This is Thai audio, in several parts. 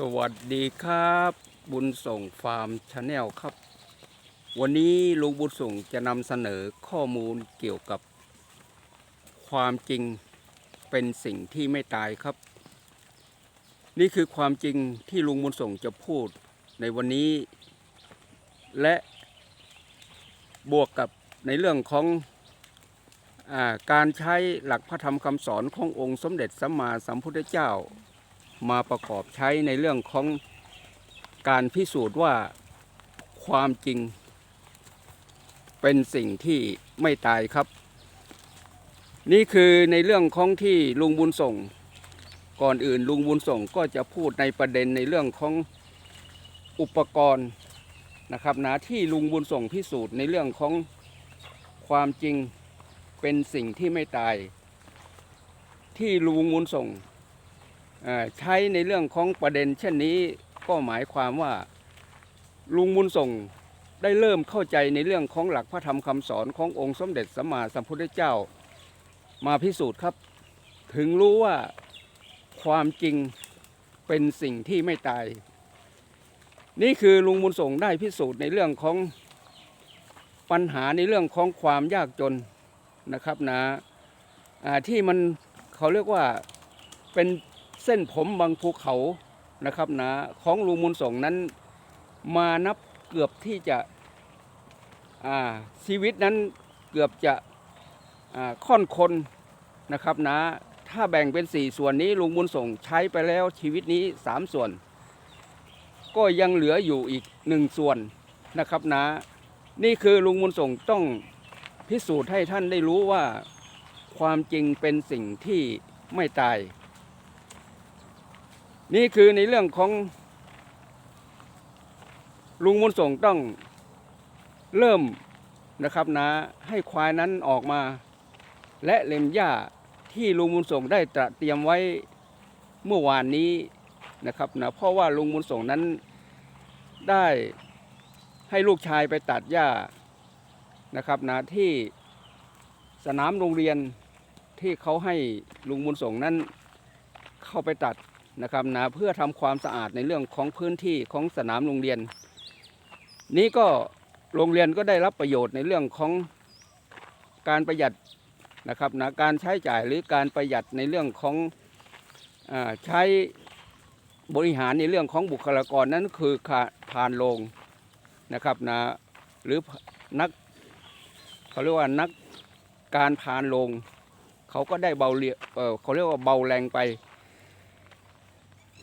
สวัสดีครับ บุญส่งฟาร์มชาแนลครับ วันนี้ลุงบุญส่งจะนำเสนอข้อมูลเกี่ยวกับ ความจริงเป็นสิ่งที่ไม่ตายครับ นี่คือความจริงที่ลุงบุญส่งจะพูดในวันนี้ และบวกกับในเรื่องของอการใช้หลักพระธรรมคำสอนขององค์สมเด็จสัมมาสัมพุทธเจ้า มาประกอบใช้ในเรื่องของการพิสูจน์ว่าความจริง เป็นสิ่งที่ไม่ตายครับ นี่คือในเรื่องของที่ลุงบุญส่ง ก่อนอื่นลุงบุญส่งก็จะพูดในประเด็นในเรื่องของอุปกรณ์นะครับนะที่ลุงบุญส่งพิสูจน์ในเรื่องของความจริงเป็นสิ่งที่ไม่ตาย ที่ลุงบุญส่ง ใช้ในเรื่องของประเด็น เช่นนี้ก็หมายความว่าลุงบุญส่งได้เริ่มเข้าใจในเรื่องของหลักพระธรรมคำสอนขององค์สมเด็จสัมมาสัมพุทธเจ้า มาพิสูจน์ครับ ถึงรู้ว่าความจริงเป็นสิ่งที่ไม่ตาย นี่คือลุงบุญส่งได้พิสูจน์ในเรื่องของปัญหาในเรื่องของความยากจนนะครับนะอ่าที่มันเขาเรียกว่าเป็น เส้นผมบางภูเขานะครับนะของลุงมุนส่งนั้นมานับเกือบที่จะชีวิตนั้นเกือบจะค่อนคนนะครับนะถ้าแบ่งเป็นสี่ส่วนนี้ลุงบุญส่งใช้ไปแล้วชีวิตนี้สามส่วน ก็ยังเหลืออยู่อีกหนึ่งส่วนนะครับนะนี่คือลุงบุญส่งต้องพิสูจน์ให้ท่านได้รู้ว่าความจริงเป็นสิ่งที่ไม่ตาย นี่คือในเรื่องของลุงมุนส่งต้องเริ่มนะครับนะให้ควายนั้นออกมา และเล็มหญ้าที่ลุงมุนส่งได้ตระเตรียมไว้เมื่อวานนี้นะครับนะเพราะว่าลุงมุนส่งนั้นได้ให้ลูกชายไปตัดหญ้านะครับนะที่สนามโรงเรียนที่เขาให้ลุงมุนส่งนั้นเข้าไปตัด นะครับนะเพื่อทำความสะอาดในเรื่องของพื้นที่ของสนามโรงเรียน นี้ก็โรงเรียนก็ได้รับประโยชน์ในเรื่องของการประหยัดนะครับนะการใช้จ่ายหรือการประหยัดในเรื่องของอใช้บริหารในเรื่องของบุคลากรนั้นคือขาพานโรงนะครับนะหรือนักเขาเรียกว่านักการพานโรงเขาก็ได้เบาเเอ่อเขาเรียกว่าเบาแรงไป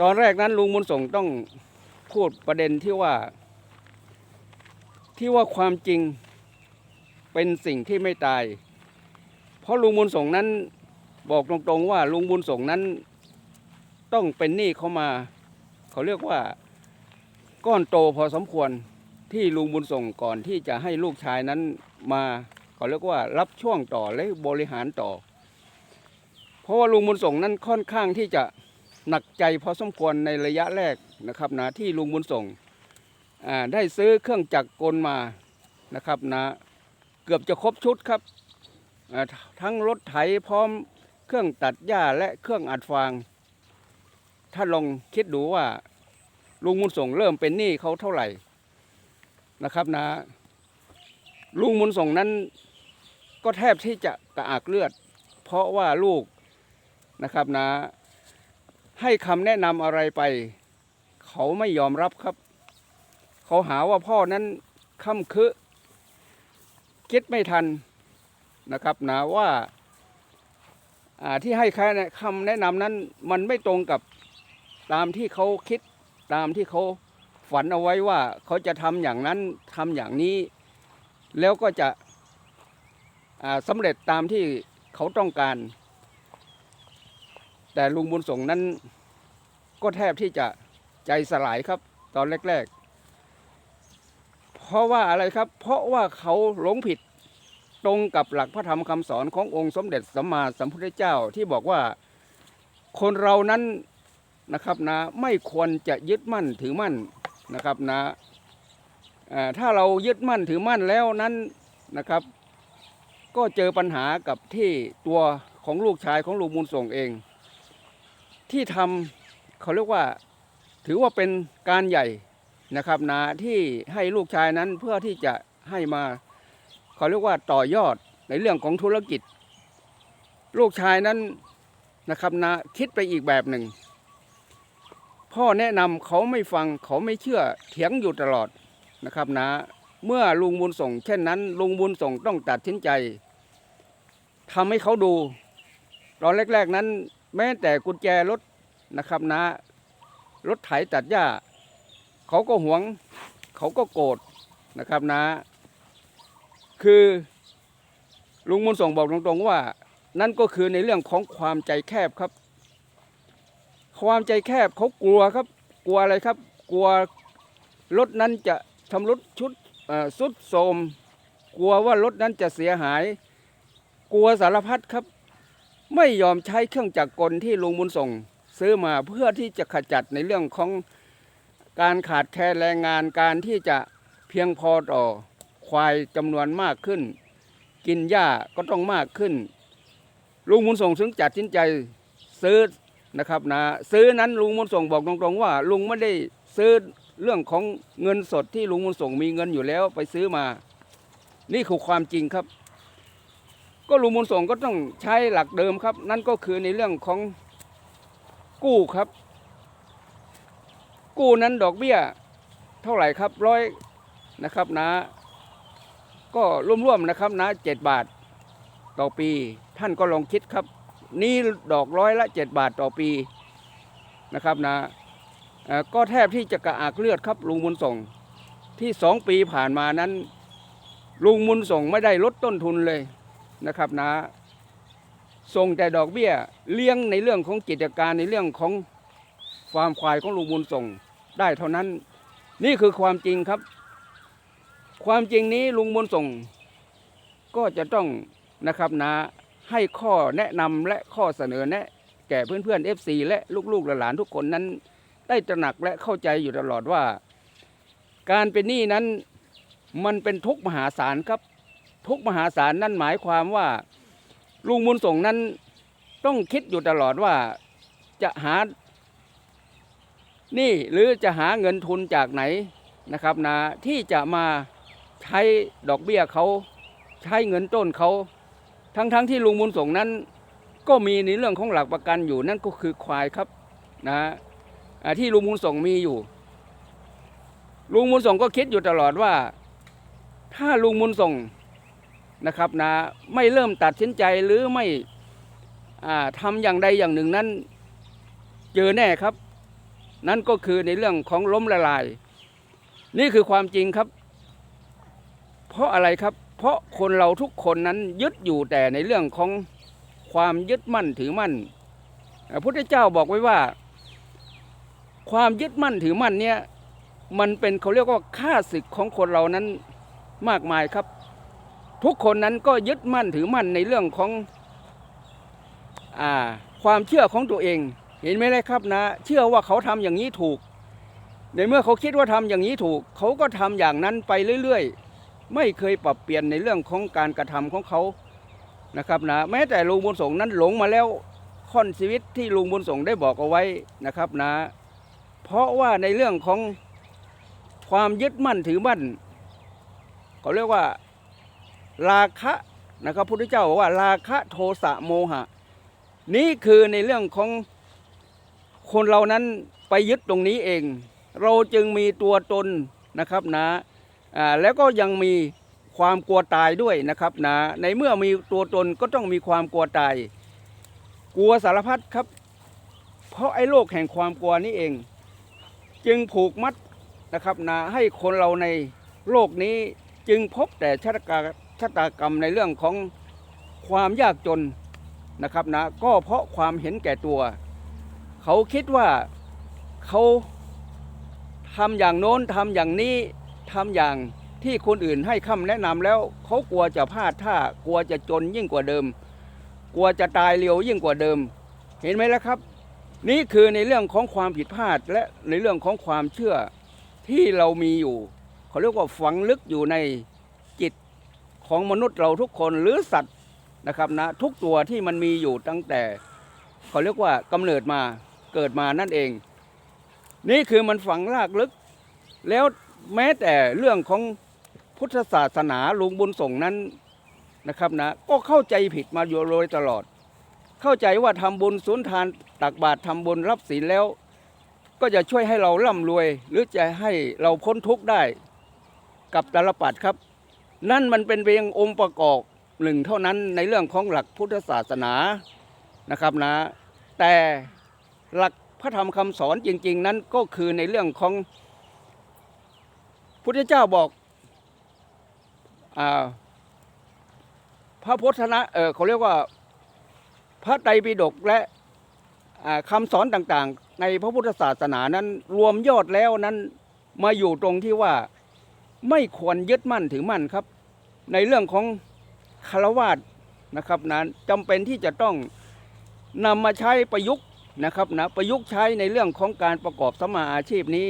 ตอนแรกนั้นลุงบุญส่งต้องพูดประเด็นที่ว่า ที่ว่าความจริงเป็นสิ่งที่ไม่ตาย เพราะลุงบุญส่งนั้นบอกตรงๆว่าลุงบุญส่งนั้น ต้องเป็นหนี้เขามา เขาเรียกว่าก้อนโตพอสมควรที่ลุงบุญส่งก่อนที่จะให้ลูกชายนั้นมาเขาเรียกว่ารับช่วงต่อและบริหารต่อ เพราะว่าลุงบุญส่งนั้นค่อนข้างที่จะ หนักใจพอสมควรในระยะแรกนะครับนะที่ลุงบุญส่งได้ซื้อเครื่องจักรกลมานะครับนะเกือบจะครบชุดครับทั้งรถไถพร้อมเครื่องตัดหญ้าและเครื่องอัดฟาง ถ้าลองคิดดูว่าลุงบุญส่งเริ่มเป็นหนี้เขาเท่าไหร่นะครับนะ ลุงบุญส่งนั้นก็แทบที่จะกระอักเลือด เพราะว่าลูกนะครับนะ ให้คำแนะนำอะไรไป เขาไม่ยอมรับครับ เขาหาว่าพ่อนั้นค้ำคือคิดไม่ทันนะครับนะว่าที่ให้คำแนะนำนั้นมันไม่ตรงกับตามที่เขาคิดตามที่เขาฝันเอาไว้ว่าเขาจะทำอย่างนั้นทำอย่างนี้ แล้วก็จะสำเร็จตามที่เขาต้องการ แต่ลุงบุญส่งนั้นก็แทบที่จะใจสลายครับ ตอนแรก ๆ เพราะว่าอะไรครับ เพราะว่าเขาหลงผิดตรงกับหลักพระธรรมคำสอนขององค์สมเด็จสัมมาสัมพุทธเจ้าที่บอกว่าคนเรานั้นนะครับนะไม่ควรจะยึดมั่นถือมั่นนะครับนะถ้าเรายึดมั่นถือมั่นแล้วนั้นนะครับ ก็เจอปัญหากับที่ตัวของลูกชายของลุงบุญส่งเอง ที่ทำเขาเรียกว่าถือว่าเป็นการใหญ่นะครับนะที่ให้ลูกชายนั้นเพื่อที่จะให้มาเขาเรียกว่าต่อยอดในเรื่องของธุรกิจ ลูกชายนั้นนะครับนะคิดไปอีกแบบหนึ่ง พ่อแนะนำเขาไม่ฟังเขาไม่เชื่อเถียงอยู่ตลอดนะครับนะเมื่อลุงบุญส่ง เช่นนั้น ลุงบุญส่งต้องตัดสินใจทำให้เขาดูตอนแรก ๆนั้น แม้แต่กุญแจรถนะครับนะ รถไถตัดหญ้า เขาก็หวง เขาก็โกรธนะครับนะ คือลุงบุญส่งบอกตรงๆว่า นั่นก็คือในเรื่องของความใจแคบครับ ความใจแคบเขากลัวครับ กลัวอะไรครับ กลัวรถนั้นจะชำรุดชุดสุดโทมกลัวว่ารถนั้นจะเสียหาย กลัวสารพัดครับ ไม่ยอมใช้เครื่องจักรกลที่ลุงบุญส่งซื้อมาเพื่อที่จะขจัดในเรื่องของการขาดแคลนแรงงานการที่จะเพียงพอต่อควายจำนวนมากขึ้น กินหญ้าก็ต้องมากขึ้น ลุงบุญส่งถึงจัดสินใจซื้อนะครับนะซื้อนั้นลุงบุญส่งบอกตรงๆว่า ลุงไม่ได้ซื้อเรื่องของเงินสดที่ลุงบุญส่งมีเงินอยู่แล้วไปซื้อมา นี่คือความจริงครับ ก็ลุงบุญส่งก็ต้องใช้หลักเดิมครับ นั่นก็คือในเรื่องของกู้ครับ กู้นั้นดอกเบี้ยเท่าไหร่ครับร้อยนะครับนะ ก็ร่วมๆนะครับนะเจ็ดบาทต่อปี ท่านก็ลองคิดครับ นี่ดอกร้อยละเจ็ดบาทต่อปีนะครับนะก็แทบที่จะกระอักเลือดครับลุงบุญส่งที่สองปีผ่านมานั้น ลุงบุญส่งไม่ได้ลดต้นทุนเลย นะครับนะส่งแต่ดอกเบี้ยเลี้ยงในเรื่องของกิจการในเรื่องของฟาร์มควายของลุงบุญส่งได้เท่านั้น นี่คือความจริงครับ ความจริงนี้ลุงบุญส่ง ก็จะต้องนะครับนะให้ข้อแนะนำและข้อเสนอแนะ แก่เพื่อนๆ FC และลูกๆหลานทุกคนนั้น ได้ตระหนักและเข้าใจอยู่ตลอดว่า การเป็นหนี้นั้นมันเป็นทุกข์มหาศาลครับ ทุกมหาศาลนั่นหมายความว่าลุงบุญส่งนั้นต้องคิดอยู่ตลอดว่าจะหานี่หรือจะหาเงินทุนจากไหนนะครับนะที่จะมาใช้ดอกเบี้ยเขาใช้เงินต้นเขา ทั้งๆทที่ลุงบุญส่งนั้น ก็มีในเรื่องของหลักประกันอยู่นั่นก็คือควายครับนะอ่าที่ลุงบุญส่งมีอยู่ ลุงบุญส่งก็คิดอยู่ตลอดว่า ถ้าลุงบุญส่ง นะครับนะไม่เริ่มตัดสินใจหรือไม่อ่าทำอย่างใดอย่างหนึ่งนั้นเจอแน่ครับ นั่นก็คือในเรื่องของล้มละลาย นี่คือความจริงครับ เพราะอะไรครับ เพราะคนเราทุกคนนั้นยึดอยู่แต่ในเรื่องของความยึดมั่นถือมั่นพระพุทธเจ้าบอกไว้ว่า ความยึดมั่นถือมั่นเนี่ยมันเป็นเขาเรียกว่าค่าศึกของคนเรานั้นมากมายครับ ทุกคนนั้นก็ยึดมั่นถือมั่นในเรื่องของอความเชื่อของตัวเอง เห็นไหมเลยครับนะ เชื่อว่าเขาทำอย่างนี้ถูก ในเมื่อเขาคิดว่าทำอย่างนี้ถูก เขาก็ทำอย่างนั้นไปเรื่อยๆ ไม่เคยปรับเปลี่ยนในเรื่องของการกระทำของเขานะครับนะแม้แต่ลุงบุญส่งนั้นหลงมาแล้วค่อนชีวิตที่ลุงบุญส่งได้บอกเอาไว้นะครับนะ เพราะว่าในเรื่องของความยึดมั่นถือมั่นเขาเรียกว่า ราคะนะครับพุทธเจ้าบอกว่าราคะโทสะโมหะ นี่คือในเรื่องของคนเรานั้นไปยึดตรงนี้เอง เราจึงมีตัวตนนะครับนะอ่าแล้วก็ยังมีความกลัวตายด้วยนะครับนะในเมื่อมีตัวตนก็ต้องมีความกลัวตาย กลัวสารพัดครับ เพราะไอ้โลกแห่งความกลัวนี้เอง จึงผูกมัดนะครับนะให้คนเราในโลกนี้จึงพบแต่ชะตากา ชะตากรรมในเรื่องของความยากจนนะครับนะก็เพราะความเห็นแก่ตัว เขาคิดว่าเขาทำอย่างโน้นทำอย่างนี้ทำอย่างที่คนอื่นให้คำแนะนำแล้วเขากลัวจะพลาดท่ากลัวจะจนยิ่งกว่าเดิม กลัวจะตายเร็วยิ่งกว่าเดิม เห็นไหมล่ะครับ นี่คือในเรื่องของความผิดพลาดและในเรื่องของความเชื่อที่เรามีอยู่ เขาเรียกว่าฝังลึกอยู่ใน ของมนุษย์เราทุกคนหรือสัตว์นะครับนะทุกตัวที่มันมีอยู่ตั้งแต่เขาเรียกว่ากำเนิดมาเกิดมานั่นเอง นี่คือมันฝังรากลึก แล้วแม้แต่เรื่องของพุทธศาสนาลุงบุญส่งนั้นนะครับนะก็เข้าใจผิดมาอยู่โดยตลอด เข้าใจว่าทำบุญสุนทานตักบาตรทำบุญรับศีลแล้ว ก็จะช่วยให้เราร่ำรวย หรือจะให้เราพ้นทุกข์ได้ กับตาลปัดครับ นั่นมันเป็นเพียงองค์ประกอบหนึ่งเท่านั้นในเรื่องของหลักพุทธศาสนานะครับนะ แต่หลักพระธรรมคำสอนจริง ๆ นั้นก็คือในเรื่องของพุทธเจ้าบอกอาพระพุทธนะเออเขาเรียกว่าพระไตรปิฎกและคำสอนต่างๆ ในพระพุทธศาสนานั้นรวมยอดแล้วนั้นมาอยู่ตรงที่ว่า ไม่ควรยึดมั่นถือมั่นครับ ในเรื่องของคารวาสนะครับนั้นจำเป็นที่จะต้องนำมาใช้ประยุกต์นะครับนะประยุกต์ใช้ในเรื่องของการประกอบสมมาอาชีพนี้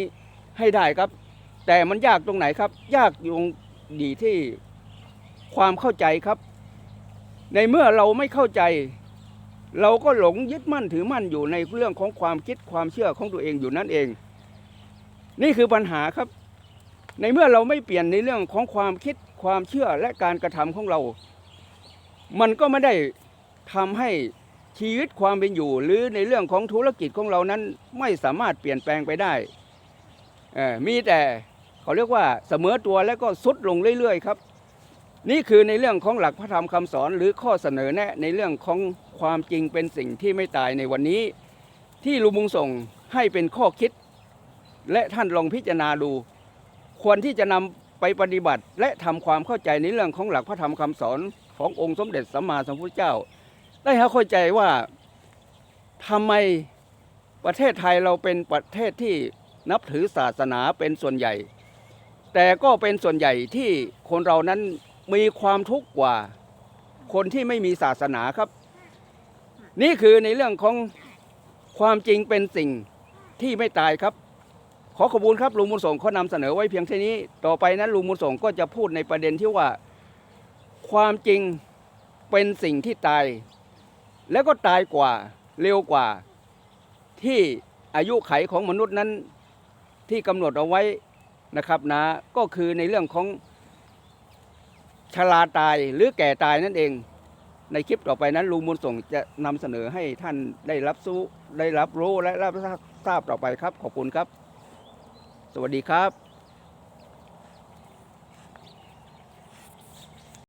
ให้ได้ครับ แต่มันยากตรงไหนครับ ยากอยู่ดีที่ความเข้าใจครับ ในเมื่อเราไม่เข้าใจ เราก็หลงยึดมั่นถือมั่นอยู่ในเรื่องของความคิดความเชื่อของตัวเองอยู่นั่นเอง นี่คือปัญหาครับ ในเมื่อเราไม่เปลี่ยนในเรื่องของความคิดความเชื่อและการกระทำของเรา มันก็ไม่ได้ทำให้ชีวิตความเป็นอยู่ หรือในเรื่องของธุรกิจของเรานั้นไม่สามารถเปลี่ยนแปลงไปได้ มีแต่เขาเรียกว่าเสมอตัวแล้วก็สุดลงเรื่อยๆครับ นี่คือในเรื่องของหลักพระธรรมคำสอนหรือข้อเสนอแนะในเรื่องของความจริงเป็นสิ่งที่ไม่ตายในวันนี้ ที่ลุงมุงส่งให้เป็นข้อคิด และท่านลองพิจารณาดู ควรที่จะนำไปปฏิบัติ และทำความเข้าใจในเรื่องของหลักพระธรรมคำสอนขององค์สมเด็จสัมมาสัมพุทธเจ้า ได้เข้าใจว่าทำไมประเทศไทยเราเป็นประเทศที่นับถือศาสนาเป็นส่วนใหญ่ แต่ก็เป็นส่วนใหญ่ที่คนเรานั้นมีความทุกข์กว่าคนที่ไม่มีศาสนาครับ นี่คือในเรื่องของความจริงเป็นสิ่งที่ไม่ตายครับ อขอบคุณครับลุงมุนส่งเขานำเสนอไว้เพียงแค่นี้ ต่อไปนั้นลุงมุนส่งก็จะพูดในประเด็นที่ว่า ความจริงเป็นสิ่งที่ตาย แล้วก็ตายกว่าเร็วกว่า ที่อายุไขของมนุษย์นั้นที่กำหนดเอาไว้นะครับนะก็คือในเรื่องของชราตายหรือแก่ตายนั่นเอง ในคลิปต่อไปนั้นลุงมูลส่งจะนำเสนอให้ท่านได้รับสู้ได้รับรู้และรับทราบต่อไปครับ ขอบคุณครับ สวัสดีครับ